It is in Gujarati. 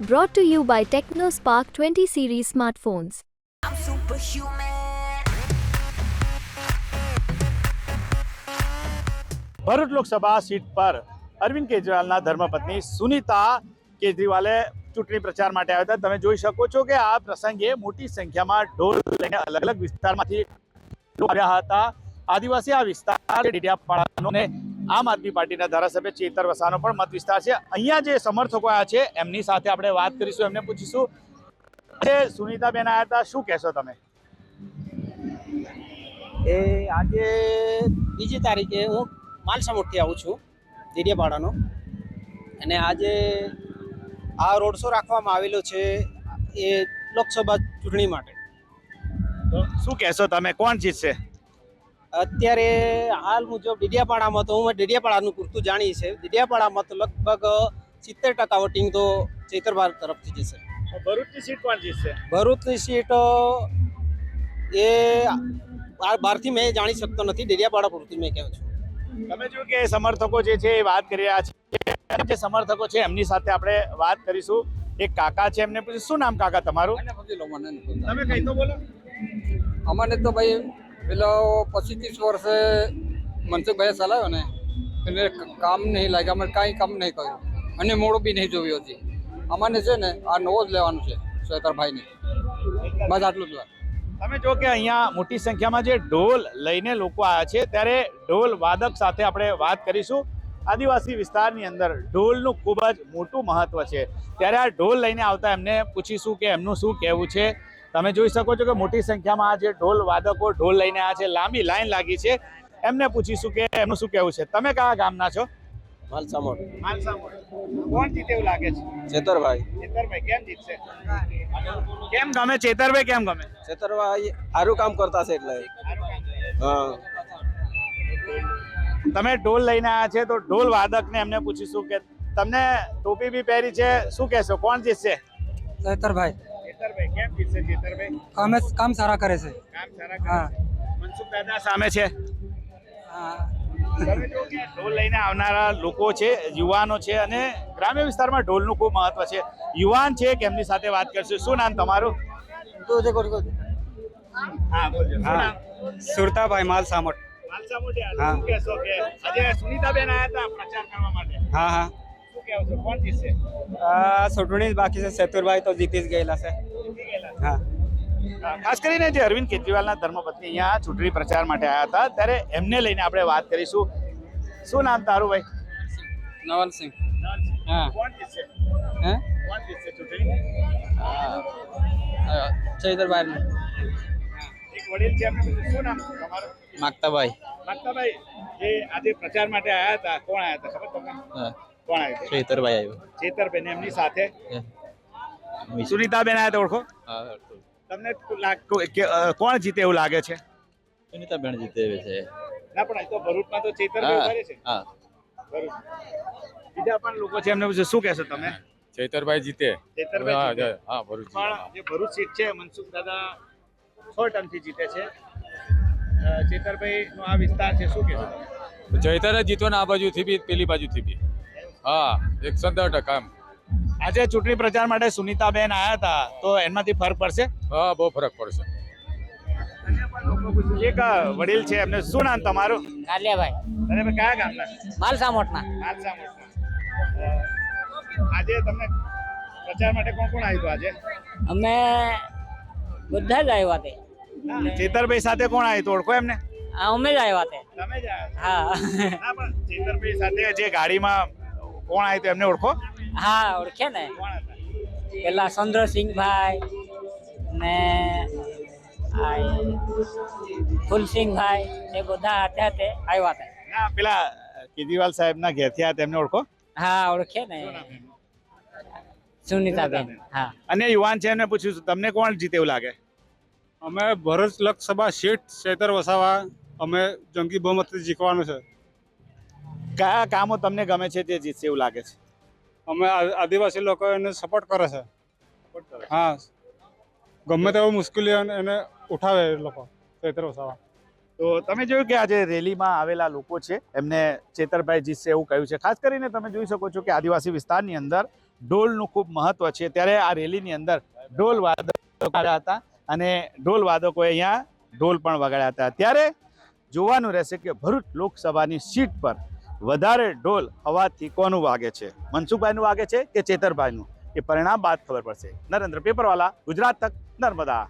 Brought to you by TechnoSpark 20 series smartphones. I'm superhuman. Bharuch Lok Sabha seat પર અરવિંદ કેજરીવાલના ધર્મપત્ની સુનીતા કેજરીવાલે ચૂંટણી પ્રચાર માટે આવ્યા હતા તમે જોઈ શકો છો કે આ પ્રસંગે મોટી સંખ્યામાં ઢોલ લઈને અલગ અલગ વિસ્તારમાંથી આવ્યા હતા આદિવાસી આ વિસ્તાર, ડેડિયાપાડાનો આમ આદમી પાર્ટીના ધારાસભ્ય ચેતર વસાનો પણ મત વિસ્તાર છે. અહીંયા જે સમર્થકો આવ્યા છે એમની સાથે આપણે વાત કરીશું એમને પૂછીશું. સુનીતાબેન આવ્યા હતા શું કહેશો તમે? એ આજે બીજી તારીખે હું માલસામોટથી આવું છું દેડિયાપાડાનો. અને આજે આ રોડ શો રાખવામાં આવેલો છે એ લોકસભા ચૂંટણી માટે. તો શું કહેશો તમે? કોણ જીતશે? અત્યારે હાલ મુજબ ડીડિયાપાડામાં તો હું ડીડિયાપાડાનું પૂરતું જાણી છે. ડીડિયાપાડામાં તો લગભગ સિત્તેર ટકા વોટિંગ તો ચેતરબાર તરફથી જશે ભરૂચની સીટ પણ જીતશે? ભરૂચની સીટ એ આ બહારથી મેં જાણી શકતો નથી. ડેડિયાપાડા પૂરતી મેં કહું છું. તમે જો કે સમર્થકો જે છે એ વાત કરી રહ્યા છે. જે સમર્થકો છે એમની સાથે આપણે વાત કરીશું. એક કાકા છે એમને પૂછ્યું શું નામ કાકા તમારું? તમે કઈ તો બોલો. અમારે તો ભાઈ પેલો પચીસ ત્રીસ વર્ષે મનસુખભાઈએ ચલાવ્યો ને, એને કામ નહીં લાગ્યા, અમે કાંઈ કામ નહીં કર્યું. અને મોડું બી નહીં જોયું હતી અમારે છે ને, આ નવો જ લેવાનું છે શેખરભાઈને બસ આટલું જ વાત. તમે જો કે અહીંયા મોટી સંખ્યામાં જે ઢોલ લઈને લોકો આવ્યા છે, ત્યારે ઢોલ વાદક સાથે આપણે વાત કરીશું. આદિવાસી વિસ્તારની અંદર ઢોલનું ખૂબ જ મોટું મહત્વ છે. ત્યારે આ ઢોલ લઈને આવતા એમને પૂછીશું કે એમનું શું કહેવું છે. તમે જોઈ શકો છો કે મોટી સંખ્યામાં આ જે ઢોલ વાદકો ઢોલ લઈને આ છે લાંબી લાઈન લાગી છે એમને પૂછીશું કે એમનું શું કહેવું છે. તમે કયા ગામના છો? માલસામોટ કોણ જીતે એવું લાગે છે? ચેતરભાઈ. ચેતરભાઈ કેમ જીતશે? કેમ ગમે? ચેતરભાઈ કેમ ગમે? ચેતરભાઈ સારું કામ કરતા છે એટલે. હા. તમે ઢોલ લઈને આવ્યા છે તો ઢોલ વાદકને એમને પૂછીશું કે તમને ટોપી બી પહેરી છે શું કહેશો? કોણ જીતશે? ચેતરભાઈ કેમ જીતશે ચેતરભાઈ કામ કામ સારા કરે છે. કામ સારા કરે મનસુખ દાદા સામે છે? તમે જો કે ઢોલ લઈને આવનારા લોકો છે યુવાનો છે અને ગ્રામ્ય વિસ્તારમાં ઢોલનું ખૂબ મહત્વ છે. યુવાન છે કે એમની સાથે વાત કરશું? શું નામ તમારું? હા બોલજો. હા. નામ? સુરતાભાઈ માલસામોટ માલ સામટ હા. શું કહેશો કે આજે સુનીતાબેન આવ્યા હતા પ્રચાર કરવા માટે? હા હા. શું કહેવું છો કોણ જીતશે? આ ચૂંટણી બાકી છે. સેતુરભાઈ તો જીતી જ ગયેલા છે. હા. ખાસ કરીને જે અરવિંદ કેજરીવાલના ધર્મપત્ની અહીંયા ચૂંટણી પ્રચાર માટે આવ્યા હતા ત્યારે એમને લઈને આપણે વાત કરીશું. શું નામ તારું ભાઈ? નવલસિંહ ચેતરભાઈ આવ્યા હતા કોણ આવ્યા હતા ખબર તમને? કોણ આવ્યા હતા? ચૈતરભાઈ એમની સાથે? સુનીતાબેન આયા હતા ઓળખો? તમને કે, કોણ જીતે એવું લાગે છે? સુનિતાબેન જીતે છે. ના પણ તો ભરૂચમાં તો ચેતર કરે છે. હા. ભરૂચ. બીજા પણ લોકો છે એમને શું કહેશો તમે? ચૈતરભાઈ જીતે. ચેતરભાઈ હા, હા ભરૂચ પણ જે ભરૂચ સીટ છે મનસુખ દાદા છ ટર્મથી જીતે છે. ચેતરભાઈ નો આ વિસ્તાર છે શું કહેશો? ચૈતરે જીતવાના આ બાજુથી બી પેલી બાજુથી બી. હા એકસો દસ ટકા એમ. આજે ચૂંટણી પ્રચાર માટે સુનીતાબેન આવ્યા હતા તો એમાંથી ફરક પડશે? હા બહુ ફરક પડશે. એક વડીલ છે એમને શું નામ તમારું? કાલિયાભાઈ. અને તમે કયા ગામના? માલસામોટના. માલસા મોટના. આજે તમને પ્રચાર માટે કોણ કોણ આવ્યું આજે? અમે બધા જ આવ્યા તે. ચેતરભાઈ સાથે કોણ આવ્યું ઓળખો એમને? આ અમે જ આવ્યા તે. તમે જ હા. પણ ચેતરભાઈ સાથે જે ગાડીમાં કોણ આવ્યું હતું એમને ઓળખો? હા ઓળખે ને. કોણ હતા પેલા ચંદ્રસિંહભાઈ ને આ ફૂલસિંહભાઈ એ બધા હતા તે આવ્યા હતા. ના પેલા કેજરીવાલ સાહેબના ઘેરથી આવ્યા તેમને ઓળખો? હા ઓળખે ને. સુનિતાબેન હા. અને યુવાન છે એમને પૂછ્યું છું, તમને કોણ જીતે એવું લાગે? અમે ભરૂચ લોકસભા સીટ ચેતર વસાવા અમે જંગી બહુમતી જીતવાનું છે. કયા કામો તમને ગમે છે તે જીતશે એવું લાગે છે? અમે આદિવાસી લોકો એને સપોર્ટ કરે છે. હા. ગમે તેવી મુશ્કેલી એને એને ઉઠાવે એ લોકો ચેતર વસાવા તો તમે જોયું કે આજે રેલીમાં આવેલા લોકો છે એમને ચેતરભાઈ જીતશે એવું કહ્યું છે. ખાસ કરીને તમે જોઈ શકો છો કે આદિવાસી વિસ્તારની અંદર ઢોલનું ખૂબ મહત્વ છે. ત્યારે આ રેલીની અંદર ઢોલ વાદકો વગાડ્યા હતા અને ઢોલ વાદકોએ અહીંયા ઢોલ પણ વગાડ્યા હતા. ત્યારે જોવાનું રહેશે કે ભરૂચ લોકસભાની સીટ પર વધારે ઢોલ અવાજથી કોનું વાગે છે. મનસુખભાઈનું વાગે છે કે ચેતરભાઈનું? એ પરિણામ બાદ ખબર પડશે. નરેન્દ્ર પેપરવાલા, ગુજરાત તક નર્મદા.